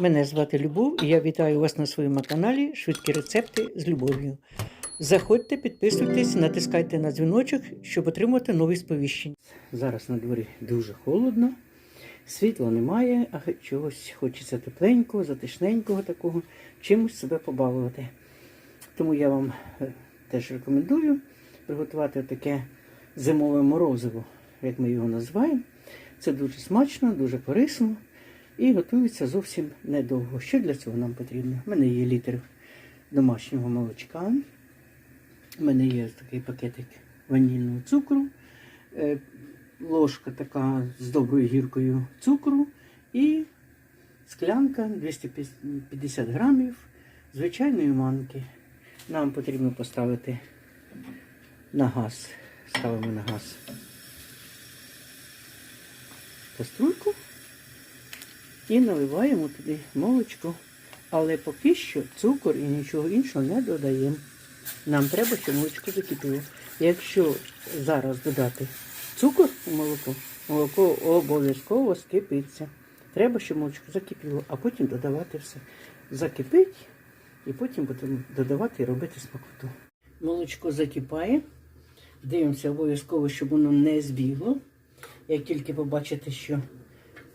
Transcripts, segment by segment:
Мене звати Любов і я вітаю вас на своєму каналі Швидкі рецепти з любов'ю. Заходьте, підписуйтесь, натискайте на дзвіночок, щоб отримати нові сповіщення. Зараз на дворі дуже холодно, світла немає, а чогось хочеться тепленького, затишненького такого, чимось себе побалувати. Тому я вам е, теж рекомендую приготувати таке зимове морозиво, як ми його називаємо. Це дуже смачно, дуже корисно і готується зовсім недовго. Що для цього нам потрібно? У мене є літр домашнього молочка. У мене є такий пакетик ванільного цукру, е, ложка така з доброю гіркою цукру і склянка 250 грамів звичайної манки. Нам потрібно поставити на газ. Ставимо на газ каструльку і наливаємо туди молочко. Але поки що цукор і нічого іншого не додаємо. Нам треба, щоб молочко закипіло. Якщо зараз додати цукор у молоко, молоко обов'язково скипиться. Треба, щоб молочко закипіло, а потім додавати все. Закипить і потім будемо додавати і робити смакоту. Молочко закипає. Дивимося обов'язково, щоб воно не збігло. Як тільки побачите, що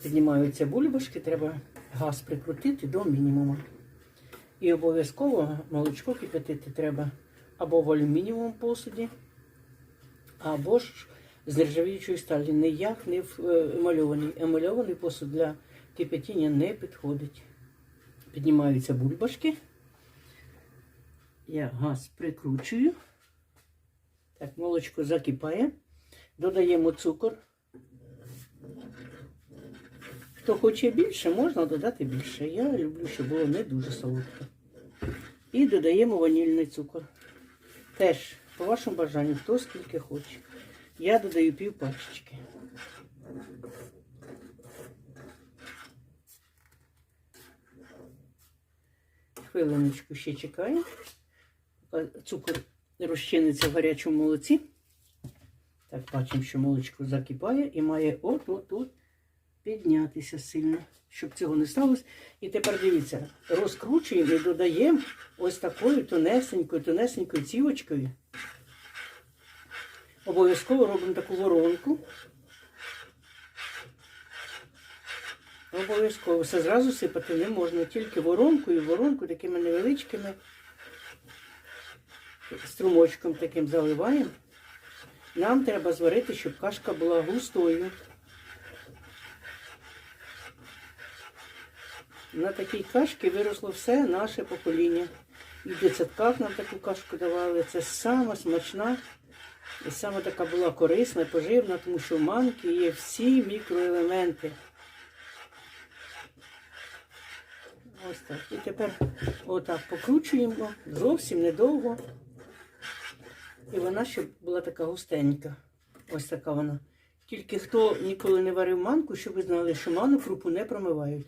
піднімаються бульбашки, треба газ прикрутити до мінімуму. І обов'язково молочко кипятити треба або в алюмінієвому посуді, або ж з нержавіючої сталі. Ніяк не в е, емальований. Емальований посуд для кипятіння не підходить. Піднімаються бульбашки. Я газ прикручую. Так, молочко закипає. Додаємо цукор. Хто хоче більше, можна додати більше. Я люблю, щоб було не дуже солодке. І додаємо ванільний цукор. Теж, по вашому бажанню, хто скільки хоче. Я додаю пів пачечки. Хвилиночку ще чекаю. Цукор розчиниться в гарячому молоці. Так, бачимо, що молочко закипає і має от-от-от піднятися сильно, щоб цього не сталося. І тепер дивіться, розкручуємо і додаємо ось такою тонесенькою, тонесенькою цівочкою. Обов'язково робимо таку воронку. Обов'язково все зразу сипати не можна, тільки воронкою, воронку такими невеличкими струмочком таким заливаємо. Нам треба зварити, щоб кашка була густою. На такій кашці виросло все наше покоління. І в дитсадках нам таку кашку давали. Це сама смачна і саме така була корисна поживна, тому що в манки є всі мікроелементи. Ось так. І тепер отак покручуємо зовсім недовго. І вона ще була така густенька. Ось така вона. Тільки хто ніколи не варив манку, щоб ви знали, що ману крупу не промивають.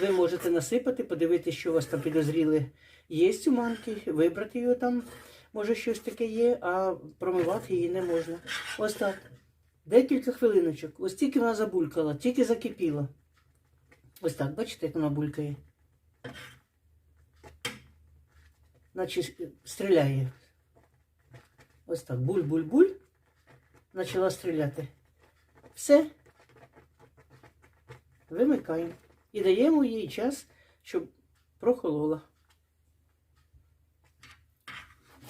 Ви можете насипати, подивитися, що у вас там підозріли є у манки, вибрати його там, може щось таке є, а промивати її не можна. Ось так. Декілька хвилиночок. Ось тільки вона забулькала, тільки закипіла. Ось так, бачите, як вона булькає. Наче стріляє. Ось так. Буль-буль-буль. Почала стріляти. Все. Вимикаємо. І даємо їй час, щоб прохолола.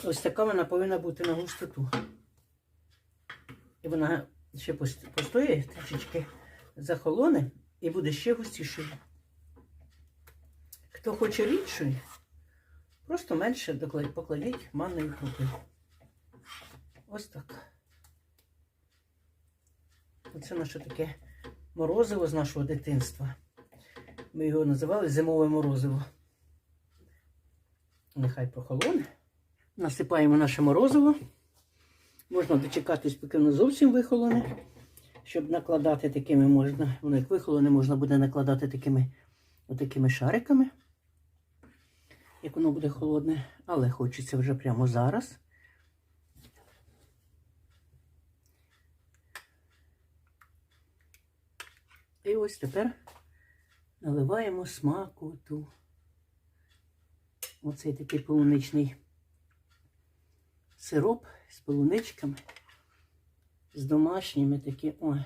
Ось така вона повинна бути на густоту. І вона ще пост- постоїть трішечки захолоне і буде ще густішою. Хто хоче рідшої, просто менше покладіть манної крупи. Ось так. Оце наше таке морозиво з нашого дитинства. Ми його називали зимове морозиво. Нехай прохолоне. Насипаємо наше морозиво. Можна дочекатись, поки воно зовсім вихолоне. Щоб накладати такими можна, воно як вихолоне, можна буде накладати такими отакими шариками, як воно буде холодне, але хочеться вже прямо зараз. І ось тепер наливаємо смакоту. Оцей такий полуничний сироп з полуничками, з домашніми такі. Ой.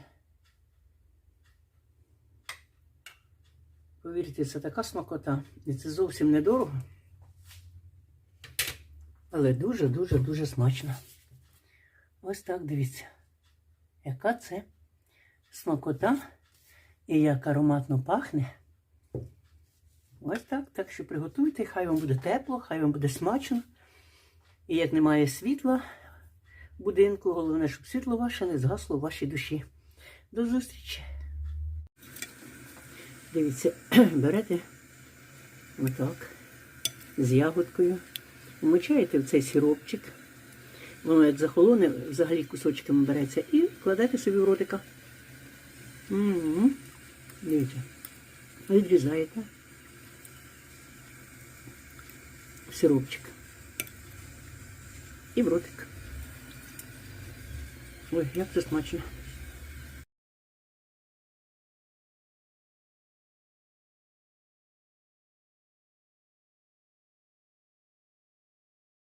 Повірте, це така смакота. І це зовсім недорого. Але дуже-дуже-дуже смачно. Ось так дивіться. Яка це смакота і як ароматно пахне. Ось так. Так що приготуйте, хай вам буде тепло, хай вам буде смачно. І як немає світла в будинку, головне, щоб світло ваше не згасло в вашій душі. До зустрічі! Дивіться, берете отак, з ягодкою, вмочаєте в цей сиропчик. Воно як захолоне, взагалі кусочками береться, і кладете собі в ротика. Угу. Дивіться. Відрізаєте сиропчик. І в ротик. Ой, як це смачно.